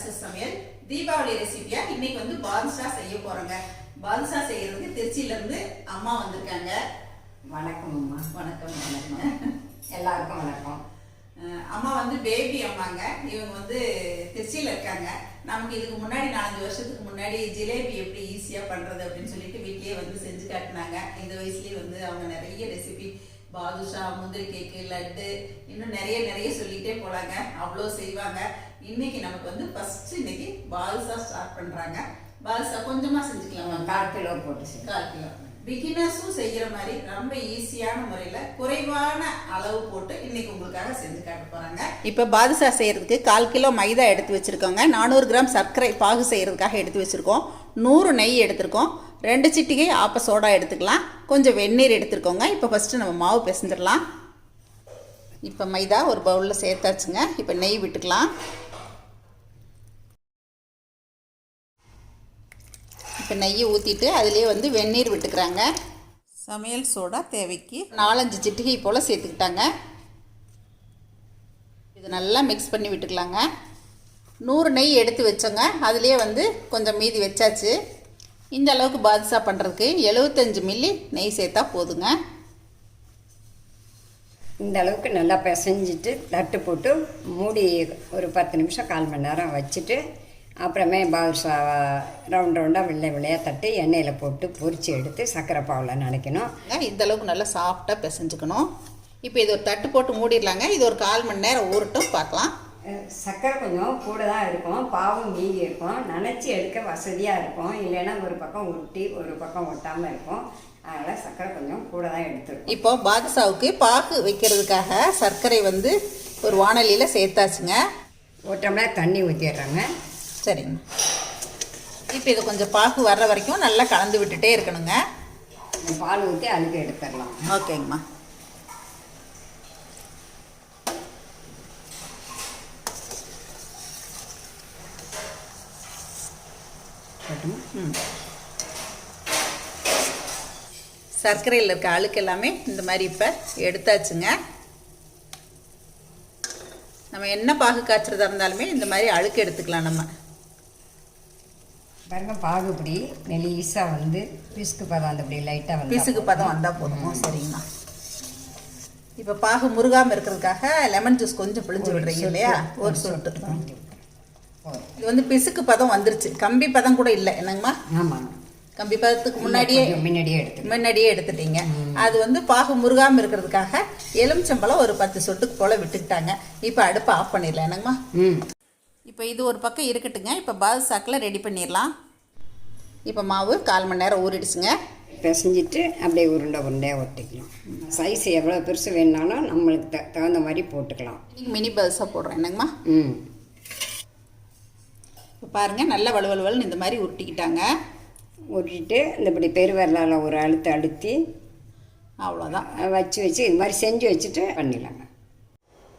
Success சமையல் தீபாவளி ரெசிபியா இன்னைக்கு வந்து பாதுஷா செய்ய போறோங்க. பாதுஷா செய்யறதுக்கு திருச்சியில இருந்து அம்மா வந்திருக்காங்க. வணக்கம் அம்மா. வணக்கம் வணக்கம். எல்லாருக்கும் வணக்கம். அம்மா வந்து பேபி அம்மாங்க. இவங்க வந்து திருச்சியில இருக்காங்க. நமக்கு இதுக்கு முன்னாடி நாலஞ்சு வருஷத்துக்கு முன்னாடி ஜிலேபி எப்படி ஈஸியா பண்றது அப்படின்னு சொல்லிட்டு வீட்லயே வந்து செஞ்சு காட்டினாங்க. இந்த வயசுலயே வந்து அவங்க நிறைய ரெசிபி பாதுஷா முந்திரி கேக்கு லட்டு இன்னும் நிறைய நிறைய சொல்லிட்டே போலாங்க. அவ்வளோ செய்வாங்க. இன்னைக்கு நமக்கு வந்து ஃபர்ஸ்ட் இன்னைக்கு பாதுஷா ஸ்டார்ட் பண்றாங்க. பாதுஷா கொஞ்சமா செஞ்சுக்கலாமா? கால் கிலோ போட்டு. கால் கிலோ. பிகினர்ஸும் செய்யற மாதிரி ரொம்ப ஈஸியான முறையில குறைவான அளவு போட்டு இன்னைக்கு உங்களுக்காக செஞ்சு காட்ட போறாங்க. இப்போ பாதுஷா செய்யறதுக்கு கால் கிலோ மைதா எடுத்து வச்சிருக்கோங்க. நானூறு கிராம் சர்க்கரை பாகு செய்யறதுக்காக எடுத்து வச்சிருக்கோம். நூறு நெய் எடுத்திருக்கோம். ரெண்டு சிட்டிகை ஆப்ப சோடா எடுத்துக்கலாம். கொஞ்சம் வெந்நீர் எடுத்துருக்கோங்க. இப்போ ஃபஸ்ட்டு நம்ம மாவு பிசைஞ்சிடலாம். இப்போ மைதா ஒரு பவுலில் சேர்த்தாச்சுங்க. இப்போ நெய் விட்டுக்கலாம். இப்போ நெய்யை ஊற்றிட்டு அதுலேயே வந்து வெந்நீர் விட்டுக்கிறாங்க. சமையல் சோடா தேவைக்கு. நாலஞ்சு சிட்டிகை போல் சேர்த்துக்கிட்டாங்க. இது நல்லா மிக்ஸ் பண்ணி விட்டுக்கலாங்க. நூறு நெய் எடுத்து வச்சோங்க. அதுலேயே வந்து கொஞ்சம் மீதி வச்சாச்சு. இந்த அளவுக்கு பாதுஷா பண்ணுறதுக்கு எழுபத்தஞ்சு மில்லி நெய் சேர்த்தா போதுங்க. இந்த அளவுக்கு நல்லா பிசைஞ்சிட்டு தட்டு போட்டு மூடி ஒரு பத்து நிமிஷம் கால் மணி நேரம் வச்சுட்டு அப்புறமே பாதுஷா ரவுண்ட் ரவுண்டாக வெள்ளை வெள்ளையாக தட்டி எண்ணெயில் போட்டு பொரிச்சு எடுத்து சர்க்கரை பாவில் நினைக்கணும். இந்த அளவுக்கு நல்லா சாஃப்டாக பிசைஞ்சுக்கணும்? இப்போ இது ஒரு தட்டு போட்டு மூடிடலாங்க. இது ஒரு கால் மணி நேரம் ஊறட்டும். பார்க்கலாம். சர்க்கரை கொஞ்சம் கூட தான் இருக்கும். பாவும் மீதி இருக்கும். நனைச்சி எடுக்க வசதியாக இருக்கும். இல்லைன்னா ஒரு பக்கம் ஒட்டி ஒரு பக்கம் ஒட்டாமல் இருக்கும். அதனால் சர்க்கரை கொஞ்சம் கூட தான் எடுத்துருக்கும். இப்போ பாதுஷாவுக்கு பாகு வைக்கிறதுக்காக சர்க்கரை வந்து ஒரு வானலியில் சேர்த்தாச்சுங்க. ஒரு டம்ளர் தண்ணி ஊற்றிடுறாங்க சரிங்க. இப்போ இது கொஞ்சம் பாகு வர்ற வரைக்கும் நல்லா கலந்து விட்டுட்டே இருக்கணுங்க. பால் ஊற்றி அழுக எடுத்துடலாம். ஓகேங்கம்மா. சர்க்கரையில் இருக்க அழுக்கு எல்லாமே இந்த மாதிரி இப்போ எடுத்தாச்சுங்க. நம்ம என்ன பாகு காய்ச்சறதா இருந்தாலுமே இந்த மாதிரி அழுக்கு எடுத்துக்கலாம் நம்ம. பாருங்க பாகுபடி மெலிசாக வந்து பிஸ்கு பதம் அந்த இப்படி லைட்டாக வந்து பிசுக்கு பதம் வந்தால் போதும்? சரிங்கண்ணா இப்போ பாகு முருகாமல் இருக்கிறதுக்காக லெமன் ஜூஸ் கொஞ்சம் பிழிஞ்சு விடுறீங்க இல்லையா? ஒரு சொட்டு. இது வந்து பிசுக்கு பதம் வந்துருச்சு. கம்பி பதம் கூட இல்லை. என்னங்கம்மா? ஆமாம் கம்பி பதத்துக்கு முன்னாடியே முன்னாடியே எடுத்து முன்னாடியே எடுத்துட்டீங்க. அது வந்து பாகு முருகாமல் இருக்கிறதுக்காக எலுமிச்சம்பழம் ஒரு பத்து சொட்டுக்கு போல் விட்டுக்கிட்டாங்க. இப்போ அடுப்பை ஆஃப் பண்ணிடலாம். என்னங்கம்மா? ம். இப்போ இது ஒரு பக்கம் இருக்கட்டுங்க. இப்போ பாதுசாக்கில் ரெடி பண்ணிடலாம். இப்போ மாவு கால் மணி நேரம் ஊறிடுச்சுங்க. பிசைஞ்சிட்டு அப்படியே உருண்டை உருண்டையாக ஒட்டிக்கலாம். சைஸ் எவ்வளோ பெருசு வேணுனாலும் நம்மளுக்கு த தகுந்த மாதிரி போட்டுக்கலாம். மினி பாதுசா போடுறேன் என்னங்கம்மா? ம். இப்போ பாருங்கள் நல்லா வலுவலுவல்னு இந்த மாதிரி உருட்டிக்கிட்டாங்க. உருட்டிட்டு இந்த இப்படி பெருவரலால் ஒரு அழுத்து அழுத்தி அவ்வளோதான். வச்சு வச்சு இது மாதிரி செஞ்சு வச்சுட்டு பண்ணிடலாங்க.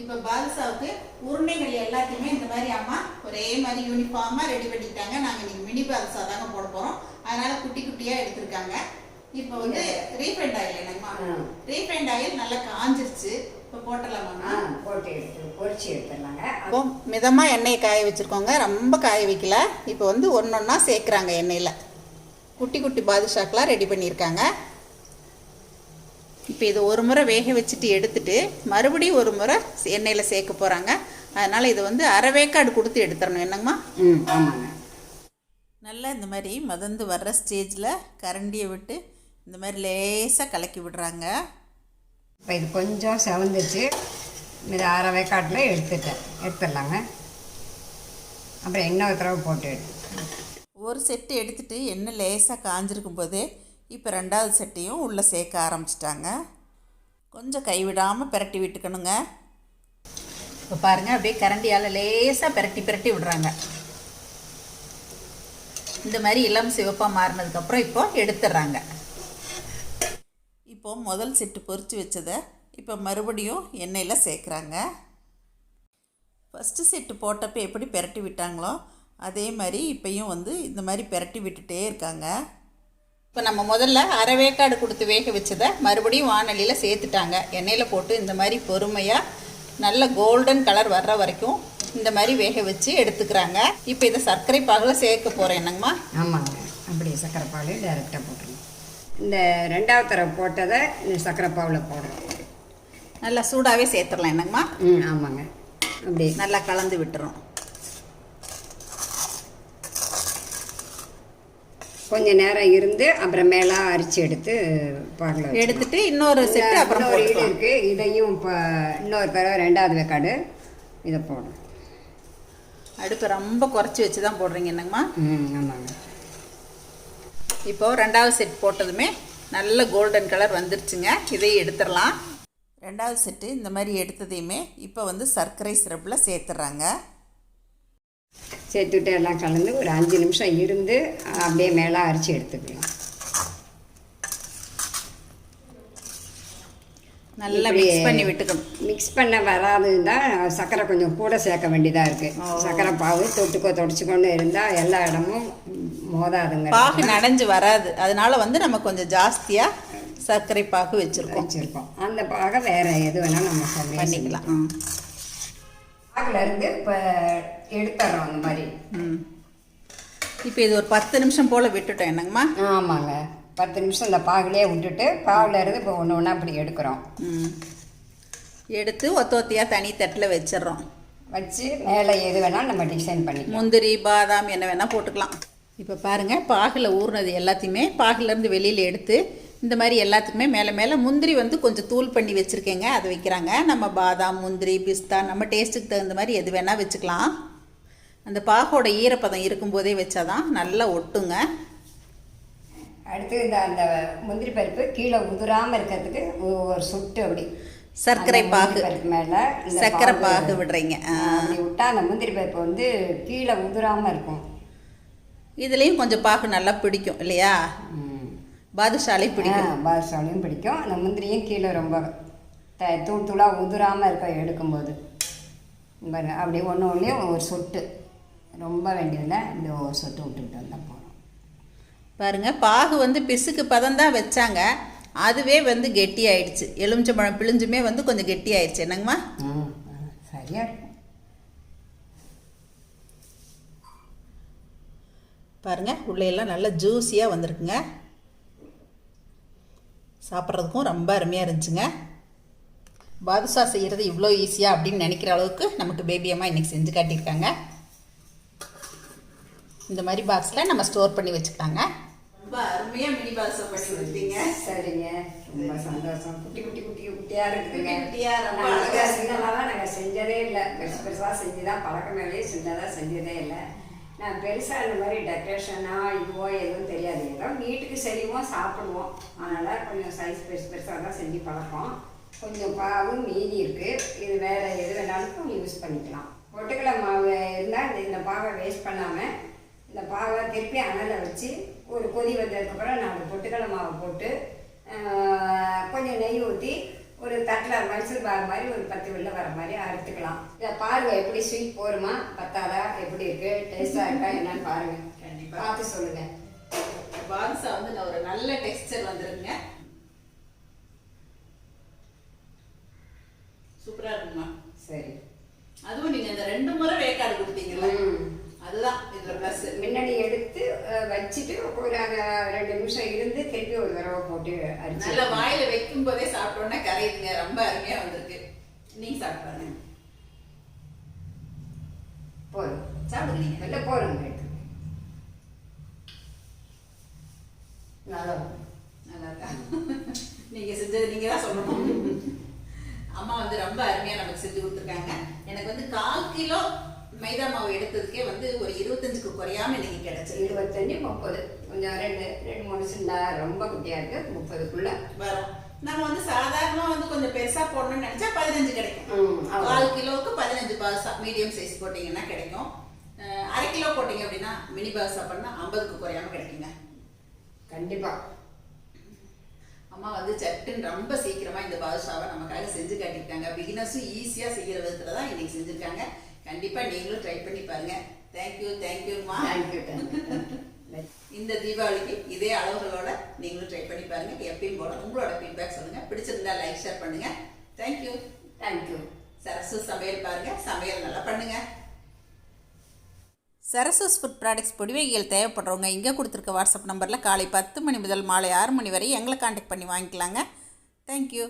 இப்போ பாதுசாவுக்கு உருண்டைகள் எல்லாத்தையுமே இந்த மாதிரி அம்மா ஒரே மாதிரி யூனிஃபார்மாக ரெடி பண்ணிக்கிட்டாங்க. நாங்கள் இன்னைக்கு மினி பாதுசா தாங்க போட போகிறோம் அதனால குட்டி குட்டியாக எடுத்திருக்காங்க. இப்போ வந்து ரீஃபைண்ட் ஆயில் என்னங்கம்மா. ரீஃபைண்ட் ஆயில் நல்லா காஞ்சிருச்சு. இப்போ போட்டலாமாம்மா போட்டு எடுத்து பொரிச்சு எடுத்துடலாங்க. இப்போ மிதமாக எண்ணெயை காய வச்சுருக்கோங்க. ரொம்ப காய வைக்கல. இப்போ வந்து ஒன்று ஒன்றா சேர்க்குறாங்க எண்ணெயில். குட்டி குட்டி பாதுஷாக்கெலாம் ரெடி பண்ணியிருக்காங்க. இப்போ இது ஒரு முறை வேக வச்சுட்டு எடுத்துட்டு மறுபடியும் ஒரு முறை எண்ணெயில் சேர்க்க போகிறாங்க அதனால் இது வந்து அரை வேக்காடு கொடுத்து எடுத்துடணும். என்னங்கம்மா? ம் ஆமாங்க. நல்லா இந்த மாதிரி மதந்து வர்ற ஸ்டேஜில் கரண்டியை விட்டு இந்த மாதிரி லேசாக கலக்கி விடுறாங்க. இப்போ இது கொஞ்சம் செவந்துச்சு. இது அரை வேக்காட்டில் எடுத்துட்டேன். எடுத்துடலாங்க. அப்புறம் இன்னொரு தடவை போட்டு ஒரு செட்டு எடுத்துட்டு எண்ணெய் லேசாக காஞ்சிருக்கும் போதே இப்போ ரெண்டாவது செட்டையும் உள்ளே சேர்க்க ஆரம்பிச்சிட்டாங்க. கொஞ்சம் கைவிடாமல் பிரட்டி விட்டுக்கணுங்க. இப்போ பாருங்கள் அப்படியே கரண்டியால் லேசாக பிரட்டி பிரட்டி விடுறாங்க. இந்த மாதிரி இளம் சிவப்பாக மாறினதுக்கப்புறம் இப்போ எடுத்துடுறாங்க. இப்போ முதல் செட்டு பொறித்து வச்சதை இப்போ மறுபடியும் எண்ணெயில் சேர்க்குறாங்க. ஃபஸ்ட்டு செட்டு போட்டப்போ எப்படி பெரட்டி விட்டாங்களோ அதே மாதிரி இப்போயும் வந்து இந்த மாதிரி பெரட்டி விட்டுட்டே இருக்காங்க. இப்போ நம்ம முதல்ல அரை வேக்காடு கொடுத்து வேக வச்சதை மறுபடியும் வானலியில் சேர்த்துட்டாங்க. எண்ணெயில் போட்டு இந்த மாதிரி பொறுமையாக நல்ல கோல்டன் கலர் வர்ற வரைக்கும் இந்த மாதிரி வேக வச்சு எடுத்துக்கிறாங்க. இப்போ இதை சர்க்கரை பாகில் சேர்க்க போகிறேன் என்னங்கம்மா? ஆமாங்க. அப்படியே சர்க்கரை பால் டைரெக்டாக போட்டுருங்க. இந்த ரெண்டாவது தடவை போட்டதை இந்த சர்க்கரை பாவில் போடுறோம் நல்லா சூடாகவே சேர்த்துடலாம். என்னங்கம்மா? ம் ஆமாங்க. அப்படியே. நல்லா கலந்து விட்டுறோம் கொஞ்ச நேரம் இருந்து அப்புறம் மேலே அரிச்சு எடுத்து பாகில் எடுத்துட்டு இன்னொரு செட்டு அப்புறம் இன்னொரு இது போட்டுக்கலாம். இருக்கு. இதையும் இப்போ இன்னொரு தடவை ரெண்டாவது வேக்காடு. இதை போடும் அடுப்பு ரொம்ப குறைச்சி வச்சு தான் போடுறீங்க என்னங்கம்மா? ம் ஆமாங்க. இப்போ ரெண்டாவது செட் போட்டதுமே நல்ல கோல்டன் கலர் வந்துருச்சுங்க. இதையும் எடுத்துடலாம். ரெண்டாவது செட்டு இந்த மாதிரி எடுத்ததையுமே இப்போ வந்து சர்க்கரை சிரப்பில் சேர்த்துறாங்க சேர்த்துட்டு எல்லாம் கலந்து ஒரு அஞ்சு நிமிஷம் இருந்து அப்படியே மேலே அரிச்சு எடுத்துக்கலாம். நல்லா மிக்ஸ் பண்ணி விட்டுக்கணும். மிக்ஸ் பண்ண வராதுன்னா சர்க்கரை கொஞ்சம் கூட சேர்க்க வேண்டியதாக இருக்குது சர்க்கரை பாவு தொட்டுக்கோ தொடச்சிக்கொண்டு இருந்தால் எல்லா இடமும் மோதாதுங்க. பாகு நனைஞ்சு வராது. அதனால வந்து நம்ம கொஞ்சம் ஜாஸ்தியாக சர்க்கரை பாகு வச்சுருக்கோம். வச்சுருக்கோம். அந்த பாகை வேறு எது வேணால் நம்ம பண்ணிக்கலாம். பாகில் இருந்து இப்போ எடுத்துறோம் அந்த மாதிரி. ம். இப்போ இது ஒரு பத்து நிமிஷம் போல் விட்டுட்டோம். என்னங்கம்மா? ஆமாங்க. பத்து நிமிஷம் இந்த பாகுலேயே விட்டுட்டு பாகுல இருந்து இப்போ ஒன்று ஒன்றா அப்படி எடுக்கிறோம். ம். எடுத்து ஒத்த ஒத்தையாக தனி தட்டில் வச்சிடுறோம். வச்சு மேலே எது வேணாலும் நம்ம டிசைன் பண்ணிக்கலாம். முந்திரி பாதாம் என்ன வேணால் போட்டுக்கலாம். இப்போ பாருங்கள் பாகில் ஊறினது எல்லாத்தையுமே பாகிலேருந்து வெளியில் எடுத்து இந்த மாதிரி எல்லாத்துக்குமே மேலே மேலே முந்திரி வந்து கொஞ்சம் தூள் பண்ணி வச்சுருக்கேங்க. அதை வைக்கிறாங்க. நம்ம பாதாம் முந்திரி பிஸ்தா நம்ம டேஸ்ட்டுக்கு தகுந்த மாதிரி எது வேணால் வச்சுக்கலாம். அந்த பாகோட ஈரப்பதம் இருக்கும்போதே வச்சாதான் நல்லா ஒட்டுங்க. அடுத்து இந்த அந்த முந்திரி பருப்பு கீழே உதிராமல் இருக்கிறதுக்கு ஒரு சொட்டு அப்படி. சர்க்கரை பாகு. மேலே சர்க்கரை பாகு விடுறீங்க. அப்படி விட்டா அந்த முந்திரி பருப்பு வந்து கீழே உதிராமல் இருக்கும். இதுலேயும் கொஞ்சம் பாகு நல்லா பிடிக்கும் இல்லையா. பாதுஷாலை பிடிக்கும். பாதுஷாலையும் பிடிக்கும். அந்த முந்திரியும் கீழே ரொம்ப த தூள் தூளாக உதிராமல் இருக்க எடுக்கும்போது. பாருங்க அப்படி ஒன்று ஒன்றுலையும் ஒரு சொட்டு. ரொம்ப வேண்டியதில்லை இப்படி ஒரு சொட்டு விட்டுக்கிட்டு வந்தால் போதும். பாருங்க பாகு வந்து பிசுக்கு பதம் தான் வச்சாங்க. அதுவே வந்து கெட்டி ஆயிடுச்சு எலுமிச்சம்பழம் பிழிஞ்சுமே வந்து கொஞ்சம் கெட்டி ஆயிடுச்சு என்னங்கம்மா ம் சரியாக இருக்கும் பாருங்க உள்ளே எல்லாம் நல்லா ஜூஸியாக வந்திருக்குங்க. சாப்பிட்றதுக்கும் ரொம்ப அருமையாக இருந்துச்சுங்க. பாதுஷா செய்கிறது இவ்வளோ ஈஸியாக அப்படின்னு நினைக்கிற அளவுக்கு நமக்கு பேபி அம்மா இன்றைக்கி செஞ்சு காட்டியிருக்காங்க. இந்த மாதிரி பாக்ஸில் நம்ம ஸ்டோர் பண்ணி வச்சுக்கலாங்க. ரொம்ப அருமையாக மினி பாதுஷா பண்ணி கொடுத்தீங்க சரிங்க. ரொம்ப சந்தோஷம். குட்டி குட்டி குட்டி குட்டியாக இருக்குதுங்க. குட்டி குட்டியா, ரொம்ப நாங்க அழகா இருக்கு. சின்னதாக நாங்கள் செஞ்சதே இல்லை. பெருசு பெருசாக செஞ்சு தான் பழக்கமேலேயே சின்னதாக செஞ்சதே இல்லை. நான் பெருசாக இந்த மாதிரி டெக்கரேஷனா இதுவோ எதுவும் தெரியாது. ஏதோ வீட்டுக்கு செய்வோம் சாப்பிடுவோம். அதனால் கொஞ்சம் சைஸ் பெருசு பெருசாக தான் செஞ்சு பழக்கம். கொஞ்சம் பாவும் மீதி இருக்குது இது வேறு எது வேணாலும் யூஸ் பண்ணிக்கலாம். பொட்டுக்கடலை மாவு இருந்தால் இந்த இந்த பாவை வேஸ்ட் பண்ணாமல் இந்த பாவை திருப்பி அனலை வச்சு ஒரு கொதி வந்ததுக்கப்புறம் நாலு பொட்டுக்கடலை மாவை போட்டு கொஞ்சம் நெய் ஊற்றி ஒரு தட்டில் மைசூர் பார் மாதிரி ஒரு பத்து வெள்ளை வர மாதிரி அறுத்துக்கலாம். இதை பாருங்க எப்படி ஸ்வீட் போருமா? பத்தாதா? எப்படி இருக்கு? டேஸ்டாக இருக்கா? என்னன்னு பாருங்க. கண்டிப்பா. பார்த்து சொல்லுங்க. பாதுஷா வந்து ஒரு நல்ல டெக்ஸ்டர் வந்துருங்க. சூப்பரா இருக்குமா? சரி. அதுவும் நீங்க இந்த ரெண்டு முறை வேக்காடு கொடுத்தீங்கல்ல? ம். அதுதான் இதுல பிளஸ் முன்னாடி எடுத்து வச்சுட்டு ஒரு ரெண்டு நிமிஷம் இருந்து திருப்பி ஒரு தடவை போட்டு அரிச்சு நல்ல சாப்பிட்டோன்னே கரையுதுங்க ரொம்ப அருமையா வந்திருக்கு. நீங்க சாப்பிட்டு பாருங்க. போதும். சாப்பிடுங்க நீங்க நல்ல போருங்க நல்லா. நல்லா இருக்கா? நீங்க செஞ்சது நீங்க தான் சொல்லணும். அம்மா வந்து ரொம்ப அருமையா நமக்கு செஞ்சு கொடுத்துருக்காங்க. எனக்கு வந்து கால் கிலோ மைதா மாவு எடுத்ததுக்கே வந்து ஒரு இருபத்தஞ்சுக்கு குறையாம இன்னைக்கு கிடைச்சது இருபத்தஞ்சு முப்பது. கொஞ்சம் ரெண்டு ரெண்டு மூணு சின்ன ரொம்ப குட்டியாக இருக்கு. முப்பதுக்குள்ள. வரும். நம்ம வந்து சாதாரணமா வந்து கொஞ்சம் பெருசா போடணும்னு நினைச்சா பதினஞ்சு கிடைக்கும். கால் கிலோவுக்கு பதினஞ்சு பாசா மீடியம் சைஸ் போட்டீங்கன்னா கிடைக்கும். அரை கிலோ போட்டீங்க அப்படின்னா மினி பாசா பண்ணா ஐம்பதுக்கு குறையாம கிடைக்குங்க. கண்டிப்பாக அம்மா வந்து சட்டுன்னு ரொம்ப சீக்கிரமா இந்த பாதுஷாவை நமக்காக செஞ்சு காட்டியிருக்காங்க. பிகினர்ஸும் ஈஸியா செய்யற விதத்துல தான் இன்னைக்கு செஞ்சிருக்காங்க. கண்டிப்பா நீங்களும் ட்ரை பண்ணி பாருங்க. தேங்க்யூ தேங்க்யூமா தேங்க்யூ தேங்க்யூ இந்த தீபாவளிக்கு இதே அளவுகளோட நீங்களும் ட்ரை பண்ணி பாருங்க எப்பயும் போல உங்களோட ஃபீட்பேக் சொல்லுங்க. பிடிச்சிருந்தா லைக் ஷேர் பண்ணுங்க. Thank you thank you Sarasu சமையல் பாருங்க சமையல் நல்லா பண்ணுங்க. சரசஸ் ஃபுட் ப்ராடக்ட்ஸ் பொடிவைகள் தேவைப்படுறவங்க இங்கே கொடுத்துருக்க வாட்ஸ்அப் நம்பரில் காலை பத்து மணி முதல் மாலை ஆறு மணி வரை எங்களை காண்டாக்ட் பண்ணி வாங்கிக்கலாங்க. தேங்க்யூ